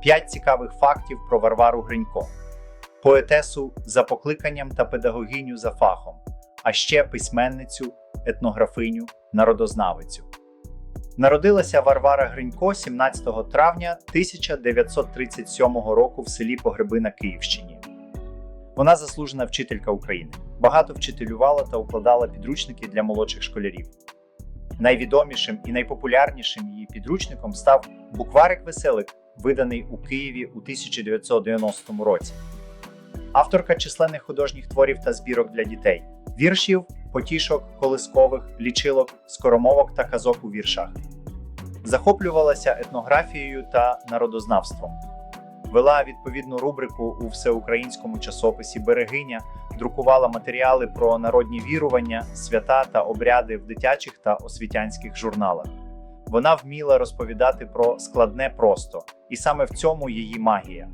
П'ять цікавих фактів про Варвару Гринько, поетесу за покликанням та педагогиню за фахом, а ще письменницю, етнографиню, народознавицю. Народилася Варвара Гринько 17 травня 1937 року в селі Погреби на Київщині. Вона заслужена вчителька України. Багато вчителювала та укладала підручники для молодших школярів. Найвідомішим і найпопулярнішим її підручником став букварик веселик, виданий у Києві у 1990 році. Авторка численних художніх творів та збірок для дітей, віршів, потішок, колискових, лічилок, скоромовок та казок у віршах. Захоплювалася етнографією та народознавством. Вела відповідну рубрику у всеукраїнському часописі Берегиня, друкувала матеріали про народні вірування, свята та обряди в дитячих та освітянських журналах. Вона вміла розповідати про складне просто, і саме в цьому її магія.